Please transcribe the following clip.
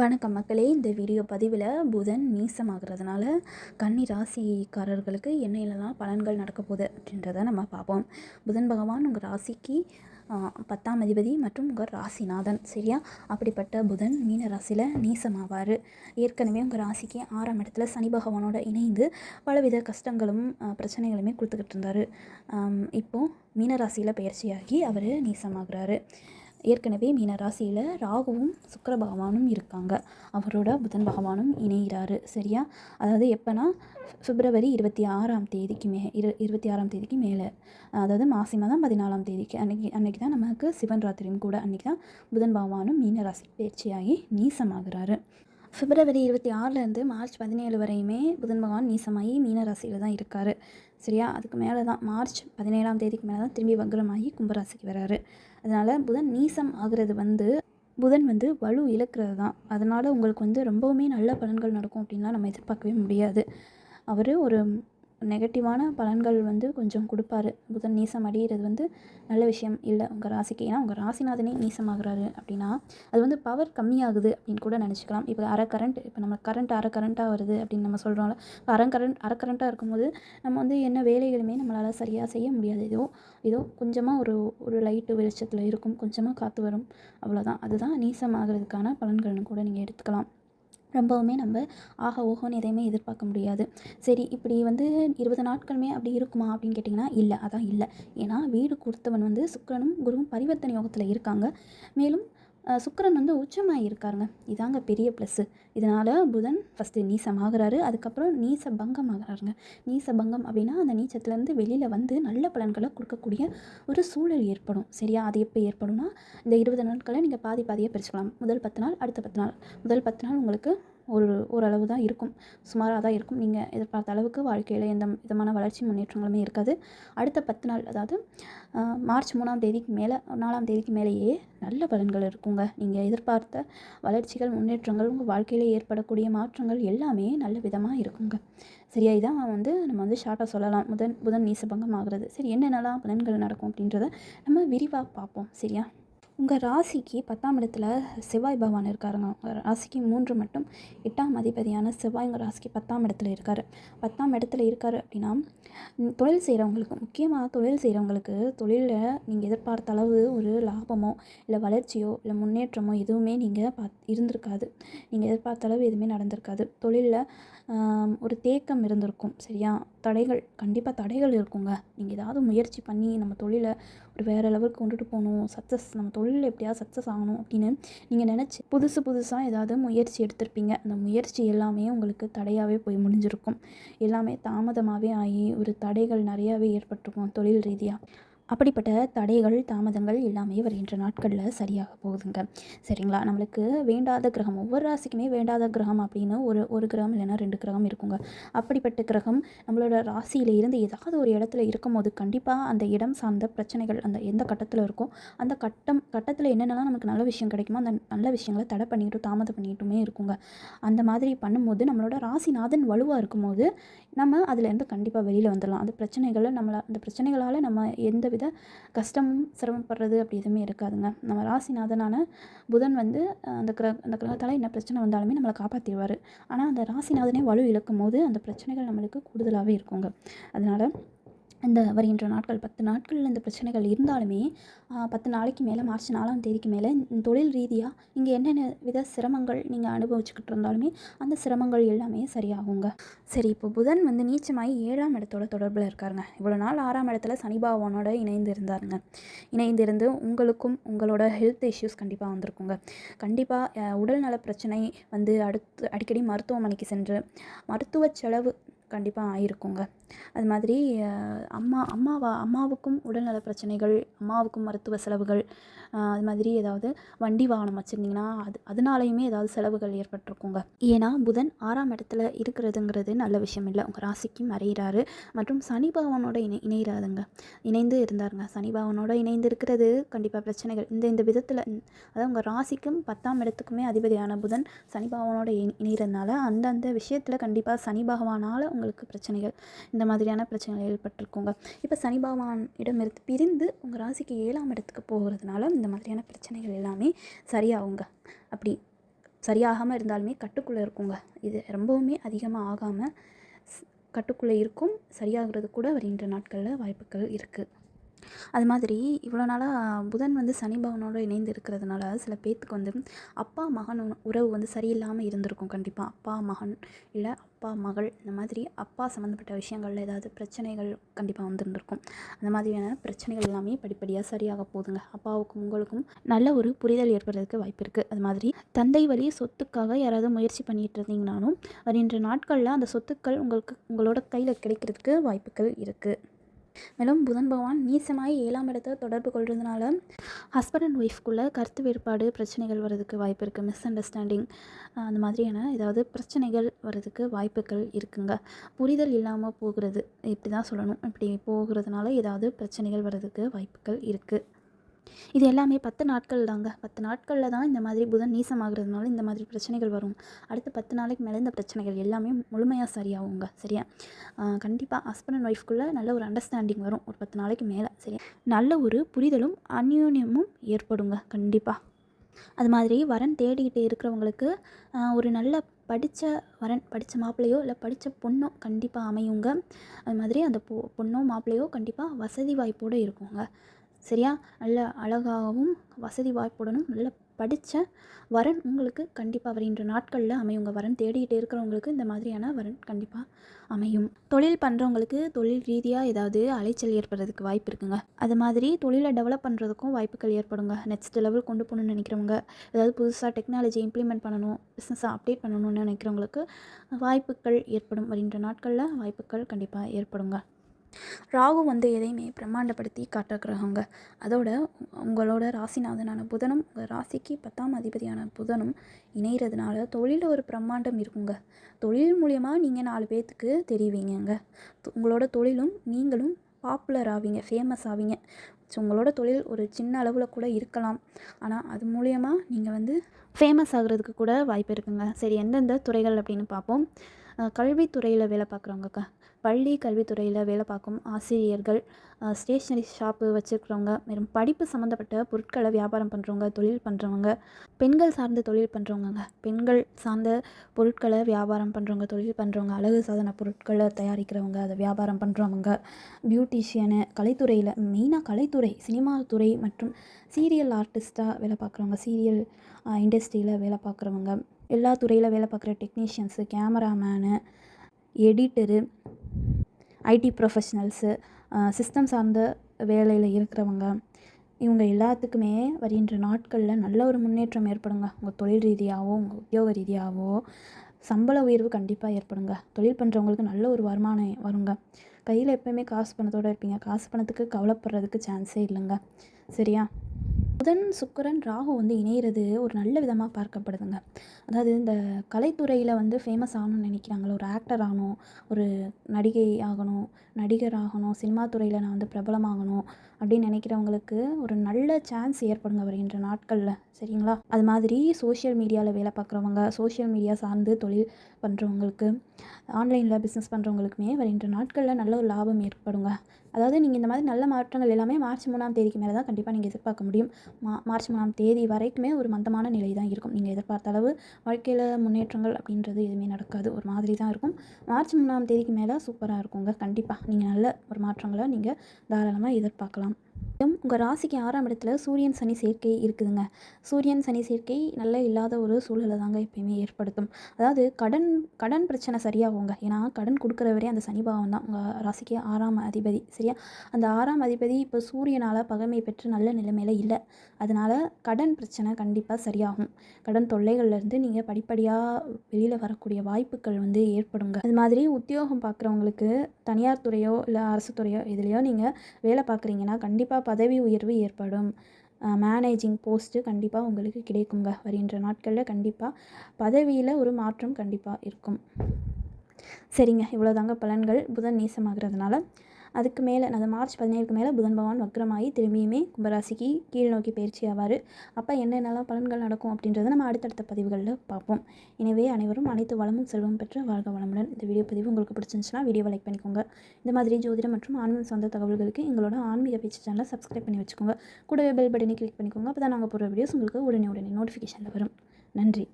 வணக்கம் மக்களே. இந்த வீடியோ பதிவில் புதன் நீசமாகிறதுனால கன்னி ராசிக்காரர்களுக்கு என்னென்னலாம் பலன்கள் நடக்க போகுது அப்படின்றத நம்ம பார்ப்போம். புதன் பகவான் உங்கள் ராசிக்கு பத்தாம் அதிபதி மற்றும் உங்கள் ராசிநாதன் சரியா? அப்படிப்பட்ட புதன் மீன ராசியில் நீசமாவார் ஏற்கனவே உங்கள் ராசிக்கு ஆறாம் இடத்துல சனி பகவானோட இணைந்து பலவித கஷ்டங்களும் பிரச்சனைகளுமே கொடுத்துக்கிட்டு இருந்தார். இப்போது மீனராசியில் பயிற்சியாகி அவர் நீசமாகிறாரு ஏற்கனவே மீன ராசியில் ராகுவும் சுக்கர பகவானும் இருக்காங்க. அவரோட புதன் பகவானும் இணைகிறாரு சரியா? அதாவது எப்போனா பிப்ரவரி இருபத்தி ஆறாம் தேதிக்கு மே இரு இருபத்தி ஆறாம் தேதிக்கு மேலே. அதாவது மாசி மாதம் பதினாலாம் தேதிக்கு. அன்னைக்கு அன்னைக்கு தான் நமக்கு சிவன் ராத்திரியும் கூட அன்றைக்கி தான் புதன் பகவானும் மீன ராசி பயிற்சியாகி நீசமாகிறாரு. பிப்ரவரி இருபத்தி ஆறுலேருந்து மார்ச் பதினேழு வரையுமே புதன் பகவான் நீசமாகி மீன ராசியில் தான் இருக்கார். சரியா? அதுக்கு மேலே தான் மார்ச் பதினேழாம் தேதிக்கு மேலே தான் திரும்பி வக்ரமாகி கும்பராசிக்கு வராரு. அதனால் புதன் நீசம் ஆகிறது வந்து புதன் வந்து வலு இழக்கிறது தான். அதனால் உங்களுக்கு வந்து ரொம்பவுமே நல்ல பலன்கள் நடக்கும் அப்படின்லாம் நம்ம எதிர்பார்க்கவே முடியாது. அவர் ஒரு நெகட்டிவான பலன்கள் வந்து கொஞ்சம் கொடுப்பாரு. புதன் நீசம் அடையிறது வந்து நல்ல விஷயம். இல்லை உங்கள் ராசிக்கு ஏன்னா உங்கள் ராசிநாதனே நீசமாகிறாரு அப்படின்னா அது வந்து பவர் கம்மியாகுது அப்படின்னு கூட நினச்சிக்கலாம். இப்போ அரை கரண்ட் இப்போ நம்ம கரண்ட் அரை கரண்ட்டாக வருது அப்படின்னு நம்ம சொல்கிறோம்ல இப்போ அரை கரண்ட் அரை கரண்ட்டாக இருக்கும்போது நம்ம வந்து என்ன வேலைகளுமே நம்மளால் சரியாக செய்ய முடியாது. ஏதோ ஏதோ கொஞ்சமாக ஒரு ஒரு லைட்டு வெளிச்சத்தில் இருக்கும் கொஞ்சமாக காற்று வரும். அவ்வளோதான் அதுதான் நீசமாகிறதுக்கான பலன்கள்னு கூட நீங்கள் எடுத்துக்கலாம். ரொம்பவுமே நம்ம ஆக ஓஹோன்னு எதையுமே எதிர்பார்க்க முடியாது. சரி இப்படி வந்து இருபது நாட்களுமே அப்படி இருக்குமா அப்படின்னு கேட்டிங்கன்னா இல்லை அதான் இல்லை. ஏன்னா வீடு கொடுத்தவன் வந்து சுக்கரனும் குருவும் பரிவர்த்தனை யோகத்தில் இருக்காங்க. மேலும் சுக்கரன் வந்து உச்சமாக இருக்காருங்க இதாங்க பெரிய ப்ளஸ்ஸு இதனால் புதன் ஃபஸ்ட்டு நீசமாகிறாரு. அதுக்கப்புறம் நீச பங்கம் ஆகிறாருங்க நீச பங்கம் அப்படின்னா அந்த நீச்சத்துலேருந்து வெளியில் வந்து நல்ல பலன்களை கொடுக்கக்கூடிய ஒரு சூழல் ஏற்படும். சரியா? அது எப்போ ஏற்படும்னா இந்த இருபது நாட்களை நீங்கள் பாதி பாதியாக பிரிச்சுக்கலாம். முதல் பத்து நாள் அடுத்த பத்து நாள். முதல் பத்து நாள் உங்களுக்கு ஒரு ஓரளவு தான் இருக்கும். சுமாராக தான் இருக்கும். நீங்கள் எதிர்பார்த்த அளவுக்கு வாழ்க்கையில் எந்த விதமான வளர்ச்சி முன்னேற்றங்களுமே இருக்காது. அடுத்த பத்து நாள் அதாவது மார்ச் மூணாம் தேதிக்கு மேலே நாலாம் தேதிக்கு மேலேயே நல்ல பலன்கள் இருக்குங்க. நீங்கள் எதிர்பார்த்த வளர்ச்சிகள் முன்னேற்றங்கள் உங்கள் வாழ்க்கையில் ஏற்படக்கூடிய மாற்றங்கள் எல்லாமே நல்ல விதமாக இருக்குங்க. சரியா? இதான் வந்து நம்ம வந்து ஷார்ட்டாக சொல்லலாம். முதன் புதன் நீசபங்கம் ஆகிறது. சரி என்னென்னலாம் பலன்கள் நடக்கும் அப்படின்றத நம்ம விரிவாக பார்ப்போம். சரியா? உங்கள் ராசிக்கு பத்தாம் இடத்துல செவ்வாய் பகவான் இருக்காருங்க. உங்கள் ராசிக்கு மூன்று மட்டும் எட்டாம் அதிபதியான செவ்வாய் உங்கள் ராசிக்கு பத்தாம் இடத்துல இருக்கார். பத்தாம் இடத்துல இருக்கார் அப்படின்னா தொழில் செய்கிறவங்களுக்கு முக்கியமாக தொழில் செய்கிறவங்களுக்கு தொழிலில் நீங்கள் எதிர்பார்த்த அளவு ஒரு லாபமோ இல்லை வளர்ச்சியோ இல்லை முன்னேற்றமோ எதுவுமே நீங்கள் பாத் இருந்திருக்காது. நீங்கள் எதிர்பார்த்த அளவு எதுவுமே நடந்திருக்காது. தொழிலில் ஒரு தேக்கம் இருந்திருக்கும். சரியா? தடைகள் கண்டிப்பாக தடைகள் இருக்குங்க. நீங்கள் ஏதாவது முயற்சி பண்ணி நம்ம தொழிலை ஒரு வேறு லெவலுக்கு கொண்டுட்டு போகணும். சக்ஸஸ் நம்ம தொழிலில் எப்படியாவது சக்ஸஸ் ஆகணும் அப்படின்னு நீங்கள் நினச்சி புதுசு புதுசாக ஏதாவது முயற்சி எடுத்திருப்பீங்க. அந்த முயற்சி எல்லாமே உங்களுக்கு தடையாகவே போய் முடிஞ்சிருக்கும். எல்லாமே தாமதமாகவே ஆகி ஒரு தடைகள் நிறையாவே ஏற்பட்டிருக்கும் தொழில் ரீதியாக அப்படிப்பட்ட தடைகள் தாமதங்கள் எல்லாமே வருகின்ற நாட்களில் சரியாக போகுதுங்க. சரிங்களா? நம்மளுக்கு வேண்டாத கிரகம் ஒவ்வொரு ராசிக்குமே வேண்டாத கிரகம் அப்படின்னு ஒரு ஒரு கிரகம் இல்லைன்னா ரெண்டு கிரகம் இருக்குங்க. அப்படிப்பட்ட கிரகம் நம்மளோட ராசியில் இருந்து ஏதாவது ஒரு இடத்துல இருக்கும்போது கண்டிப்பாக அந்த இடம் சார்ந்த பிரச்சனைகள் அந்த எந்த கட்டத்தில் இருக்கோ அந்த கட்டம் கட்டத்தில் என்னென்னலாம் நமக்கு நல்ல விஷயம் கிடைக்குமோ அந்த நல்ல விஷயங்களை தடை பண்ணிக்கிட்டும் தாமதம் பண்ணிக்கிட்டுமே இருக்குங்க. அந்த மாதிரி பண்ணும்போது நம்மளோட ராசிநாதன் வலுவாக இருக்கும்போது நம்ம அதுலேருந்து கண்டிப்பாக வெளியில் வந்துடலாம் அந்த பிரச்சனைகளை நம்மளை அந்த பிரச்சனைகளால் நம்ம எந்த வித வித கஷ்டமும் சிரமப்படுறது அப்படி எதுவுமே இருக்காதுங்க. நம்ம ராசிநாதனான புதன் வந்து அந்த கிர அந்த கிரகத்தால் என்ன பிரச்சனை வந்தாலுமே நம்மளை காப்பாற்றிடுவார் ஆனால் அந்த ராசிநாதனே வலு இழக்கும் போது அந்த பிரச்சனைகள் நம்மளுக்கு கூடுதலாகவே இருக்குங்க. அதனால் இந்த வருகின்ற நாட்கள் பத்து நாட்கள் இந்த பிரச்சனைகள் இருந்தாலுமே பத்து நாளைக்கு மேலே மார்ச் நாலாம் தேதிக்கு மேலே தொழில் ரீதியாக இங்கே என்னென்ன வித சிரமங்கள் நீங்கள் அனுபவிச்சுக்கிட்டு இருந்தாலுமே அந்த சிரமங்கள் எல்லாமே சரியாகுங்க. சரி இப்போ புதன் வந்து நீச்சமாகி ஏழாம் இடத்தோட தொடர்பில் இருக்காருங்க. இவ்வளோ நாள் ஆறாம் இடத்துல சனி பகவானோட இணைந்து இருந்தாருங்க. இணைந்திருந்து உங்களுக்கும் உங்களோட ஹெல்த் இஷ்யூஸ் கண்டிப்பாக வந்திருக்குங்க. கண்டிப்பாக உடல்நல பிரச்சனை வந்து அடுத்து அடிக்கடி மருத்துவமனைக்கு சென்று மருத்துவ செலவு கண்டிப்பாக ஆயிருக்குங்க அது மாதிரி அம்மா அம்மாவா அம்மாவுக்கும் உடல்நல பிரச்சனைகள் அம்மாவுக்கும் மருத்துவ செலவுகள் அது மாதிரி ஏதாவது வண்டி வாகனம் வச்சுருந்தீங்கன்னா அது அதனாலையுமே ஏதாவது செலவுகள் ஏற்பட்டிருக்குங்க. ஏன்னா புதன் ஆறாம் இடத்துல இருக்கிறதுங்கிறது நல்ல விஷயம் இல்லை. உங்கள் ராசிக்கும் மறைகிறாரு மற்றும் சனி பகவானோட இணை இணைகிறாருங்க இணைந்து இருந்தாருங்க. சனி பகவானோட இணைந்து இருக்கிறது கண்டிப்பாக பிரச்சனைகள். இந்த இந்த விதத்தில் அதாவது உங்கள் ராசிக்கும் பத்தாம் இடத்துக்குமே அதிபதியான புதன் சனி பகவானோட இணை- இணைகிறதுனால அந்தந்த விஷயத்தில் கண்டிப்பாக சனி பகவானால் உங்களுக்கு பிரச்சனைகள் இந்த மாதிரியான பிரச்சனைகள் ஏற்பட்டிருக்குங்க. இப்போ சனி பகவான் இடமிருந்து பிரிந்து உங்கள் ராசிக்கு ஏழாம் இடத்துக்கு போகிறதுனால இந்த மாதிரியான பிரச்சனைகள் எல்லாமே சரியாகுங்க. அப்படி சரியாகாமல் இருந்தாலுமே கட்டுக்குள்ளே இருக்குங்க. இது ரொம்பவுமே அதிகமாக ஆகாமல் கட்டுக்குள்ளே இருக்கும். சரியாகிறது கூட வருகின்ற நாட்களில் வாய்ப்புகள் இருக்குது அது மாதிரி இவ்வளோ நாளாக புதன் வந்து சனி பவனோடு இணைந்து இருக்கிறதுனால சில பேர்த்துக்கு வந்து அப்பா மகன் உறவு வந்து சரியில்லாமல் இருந்திருக்கும் கண்டிப்பாக அப்பா மகன் இல்லை அப்பா மகள் இந்த மாதிரி அப்பா சம்மந்தப்பட்ட விஷயங்களில் ஏதாவது பிரச்சனைகள் கண்டிப்பாக வந்திருந்திருக்கும். அந்த மாதிரியான பிரச்சனைகள் எல்லாமே படிப்படியாக சரியாக போகுதுங்க. அப்பாவுக்கும் உங்களுக்கும் நல்ல ஒரு புரிதல் ஏற்படுறதுக்கு வாய்ப்பு இருக்குது அது மாதிரி தந்தை வழி சொத்துக்காக யாராவது முயற்சி பண்ணிகிட்டு இருந்தீங்கனாலும் வருகின்ற நாட்களில் அந்த சொத்துக்கள் உங்களுக்கு உங்களோட கையில் கிடைக்கிறதுக்கு வாய்ப்புகள் இருக்குது மேலும் புதன் பகவான் நீசமாய் ஏழாம் இடத்தை தொடர்பு கொள்றதுனால ஹஸ்பண்ட் அண்ட் ஒய்ஃப்குள்ளே கருத்து வேறுபாடு பிரச்சனைகள் வர்றதுக்கு வாய்ப்பு இருக்குது மிஸ் அண்டர்ஸ்டாண்டிங் அந்த மாதிரியான ஏதாவது பிரச்சனைகள் வர்றதுக்கு வாய்ப்புகள் இருக்குங்க. புரிதல் இல்லாமல் போகிறது இப்படி தான் சொல்லணும். இப்படி போகிறதுனால ஏதாவது பிரச்சனைகள் வர்றதுக்கு வாய்ப்புகள் இருக்குது இது எல்லாமே பத்து நாட்கள் தாங்க. பத்து நாட்களில் தான் இந்த மாதிரி புதன் நீசமாகிறதுனால இந்த மாதிரி பிரச்சனைகள் வரும். அடுத்த பத்து நாளைக்கு மேலே இந்த பிரச்சனைகள் எல்லாமே முழுமையாக சரியாகுங்க. சரியா? கண்டிப்பாக ஹஸ்பண்ட் அண்ட் ஒய்ஃப்குள்ளே நல்ல ஒரு அண்டர்ஸ்டாண்டிங் வரும். ஒரு பத்து நாளைக்கு மேலே. சரியா? நல்ல ஒரு புரிதலும் அந்யோன்யமும் ஏற்படுங்க. கண்டிப்பாக அது மாதிரி வரன் தேடிக்கிட்டு இருக்கிறவங்களுக்கு ஒரு நல்ல படித்த வரன் படித்த மாப்பிள்ளையோ இல்லை படித்த பொண்ணோ கண்டிப்பாக அமையுங்க. அது மாதிரி அந்த பொ பொண்ணோ மாப்பிள்ளையோ கண்டிப்பாக வசதி வாய்ப்போடு இருக்குங்க. சரியா? நல்ல அழகாகவும் வசதி வாய்ப்புடனும் நல்ல படித்த வரன் உங்களுக்கு கண்டிப்பாக வருகின்ற நாட்களில் அமையுங்க வரன் தேடிக்கிட்டு இருக்கிறவங்களுக்கு இந்த மாதிரியான வரன் கண்டிப்பாக அமையும். தொழில் பண்ணுறவங்களுக்கு தொழில் ரீதியாக ஏதாவது அலைச்சல் ஏற்படுறதுக்கு வாய்ப்பு இருக்குங்க. அது மாதிரி தொழிலை டெவலப் பண்ணுறதுக்கும் வாய்ப்புகள் ஏற்படுங்க. நெக்ஸ்ட் லெவல் கொண்டு போகணும்னு நினைக்கிறவங்க ஏதாவது புதுசாக டெக்னாலஜி இம்ப்ளிமெண்ட் பண்ணணும் பிஸ்னஸை அப்டேட் பண்ணணும்னு நினைக்கிறவங்களுக்கு வாய்ப்புகள் ஏற்படும். வருகின்ற நாட்களில் வாய்ப்புகள் கண்டிப்பாக ஏற்படுங்க. ராகு வந்து எதையுமே பிரம்மாண்டப்படுத்தி காட்டுற கிரகங்க அதோட உங்களோட ராசிநாதனான புதனும் உங்கள் ராசிக்கு பத்தாம் அதிபதியான புதனும் இணைகிறதுனால தொழிலில் ஒரு பிரம்மாண்டம் இருக்குங்க. தொழில் மூலியமாக நீங்கள் நாலு பேர்த்துக்கு தெரிவிங்கங்க. உங்களோட தொழிலும் நீங்களும் பாப்புலர் ஆவீங்க ஃபேமஸ் ஆவீங்க. ஸோ உங்களோட தொழில் ஒரு சின்ன அளவில் கூட இருக்கலாம். ஆனால் அது மூலியமாக நீங்கள் வந்து ஃபேமஸ் ஆகுறதுக்கு கூட வாய்ப்பு இருக்குங்க. சரி எந்தெந்த துறைகள் அப்படின்னு பார்ப்போம். கல்வித்துறையில் வேலை பார்க்குறவங்கக்கா பள்ளி கல்வித்துறையில் வேலை பார்க்கும் ஆசிரியர்கள் ஸ்டேஷ்னரி ஷாப்பு வச்சுருக்கிறவங்க மேலும் படிப்பு சம்மந்தப்பட்ட பொருட்களை வியாபாரம் பண்ணுறவங்க தொழில் பண்ணுறவங்க பெண்கள் சார்ந்த தொழில் பண்ணுறவங்கங்க பெண்கள் சார்ந்த பொருட்களை வியாபாரம் பண்ணுறவங்க தொழில் பண்ணுறவங்க அழகு சாதன பொருட்களை தயாரிக்கிறவங்க அதை வியாபாரம் பண்ணுறவங்க பியூட்டிஷியனு கலைத்துறையில் மெயினாக கலைத்துறை சினிமா துறை மற்றும் சீரியல் ஆர்டிஸ்ட்டாக வேலை பார்க்குறவங்க சீரியல் இண்டஸ்ட்ரியில் வேலை பார்க்குறவங்க எல்லா துறையில் வேலை பார்க்குற technicians cameraman editor IT professionals system சார்ந்த வேலையில் இருக்கிறவங்க இவங்க எல்லாத்துக்குமே வருகின்ற நாட்களில் நல்ல ஒரு முன்னேற்றம் ஏற்படுங்க. உங்கள் தொழில் ரீதியாகவோ உங்கள் உத்தியோக ரீதியாகவோ சம்பள உயர்வு கண்டிப்பாக ஏற்படுங்க. தொழில் பண்ணுறவங்களுக்கு நல்ல ஒரு வருமானம் வருங்க. கையில் எப்போயுமே காசு பணத்தோடு இருப்பீங்க. காசு பணத்துக்கு கவலைப்படுறதுக்கு சான்ஸே இல்லைங்க. சரியா? புதன் சுக்கரன் ராகு வந்து இணையிறது ஒரு நல்ல விதமாக பார்க்கப்படுதுங்க. அதாவது இந்த கலைத்துறையில் வந்து ஃபேமஸ் ஆகணும்னு நினைக்கிறாங்களோ ஒரு ஆக்டர் ஆகணும் ஒரு நடிகை ஆகணும் நடிகர் ஆகணும் சினிமா துறையில் நான் வந்து பிரபலமாகணும் அப்படின்னு நினைக்கிறவங்களுக்கு ஒரு நல்ல சான்ஸ் ஏற்படுங்க வருகின்ற நாட்களில் சரிங்களா? அது மாதிரி சோஷியல் மீடியாவில் வேலை பார்க்குறவங்க சோஷியல் மீடியா சார்ந்து தொழில் பண்ணுறவங்களுக்கு ஆன்லைனில் பிஸ்னஸ் பண்ணுறவங்களுக்குமே வருகின்ற நாட்களில் நல்ல ஒரு லாபம் ஏற்படுங்க. அதாவது நீங்கள் இந்த மாதிரி நல்ல மாற்றங்கள் எல்லாமே மார்ச் மூணாம் தேதிக்கு மேலே தான் கண்டிப்பாக நீங்கள் எதிர்பார்க்க முடியும். மா மார்ச் மூணாம் தேதி வரைக்குமே ஒரு மந்தமான நிலை தான் இருக்கும். நீங்கள் எதிர்பார்த்த அளவு வாழ்க்கையில் முன்னேற்றங்கள் அப்படின்றது எதுவுமே நடக்காது. ஒரு மாதிரி தான் இருக்கும். மார்ச் மூணாம் தேதிக்கு மேலே சூப்பராக இருக்குங்க கண்டிப்பாக நீங்கள் நல்ல ஒரு மாற்றங்களை நீங்கள் தாராளமாக எதிர்பார்க்கலாம். உங்கள் ராசிக்கு ஆறாம் இடத்துல சூரியன் சனி சேர்க்கை இருக்குதுங்க. சூரியன் சனி சேர்க்கை நல்ல இல்லாத ஒரு சூழலை தாங்க எப்பயுமே ஏற்படுத்தும். அதாவது கடன் கடன் பிரச்சனை சரியாகுங்க. ஏன்னா கடன் கொடுக்குறவரே அந்த சனி பாவம் தான். உங்கள் ராசிக்கு ஆறாம் அதிபதி. சரியா? அந்த ஆறாம் அதிபதி இப்போ சூரியனால் பகைமை பெற்று நல்ல நிலைமையில் இல்லை. அதனால் கடன் பிரச்சனை கண்டிப்பாக சரியாகும். கடன் தொல்லைகள்லேருந்து நீங்கள் படிப்படியாக வெளியில் வரக்கூடிய வாய்ப்புகள் வந்து ஏற்படுங்க. அது மாதிரி உத்தியோகம் பார்க்குறவங்களுக்கு தனியார் துறையோ இல்லை அரசு துறையோ எதுலேயோ நீங்கள் வேலை பார்க்குறீங்கன்னா கண்டிப்பாக பதவி உயர்வு ஏற்படும். மேனேஜிங் போஸ்ட்டு கண்டிப்பாக உங்களுக்கு கிடைக்குங்க. வருகின்ற நாட்களில் கண்டிப்பாக பதவியில் ஒரு மாற்றம் கண்டிப்பாக இருக்கும். சரிங்க இவ்வளோதாங்க பலன்கள். புதன் நீசமாகிறதுனால அதுக்கு மேலே அந்த மார்ச் பதினேழுக்கு மேலே புதன் பகவான் வக்ரமாகி திரும்பியுமே கும்பராசிக்கு கீழ் நோக்கி பயிற்சி ஆவார். அப்போ என்னென்னலாம் பலன்கள் நடக்கும் அப்படின்றத நம்ம அடுத்தடுத்த பதிவுகளில் பார்ப்போம். எனவே அனைவரும் அனைத்து வளமும் செல்வம் பெற்று வாழ்க வளமுடன் இந்த வீடியோ பதிவு உங்களுக்கு பிடிச்சிருந்துச்சுன்னா வீடியோவை லைக் பண்ணிக்கோங்க. இந்த மாதிரி ஜோதிடம் மற்றும் ஆன்மீக சொந்த தகவல்களுக்கு எங்களோட ஆன்மீக பேச்சு சேனலை சப்ஸ்கிரைப் பண்ணி வச்சுக்கோங்க. கூடவே பெல் பட்டனை கிளிக் பண்ணிக்கோங்க. அப்போ தான் நாங்கள் போகிற வீடியோஸ் உங்களுக்கு உடனே உடனே நோட்டிஃபிகேஷனில் வரும். நன்றி.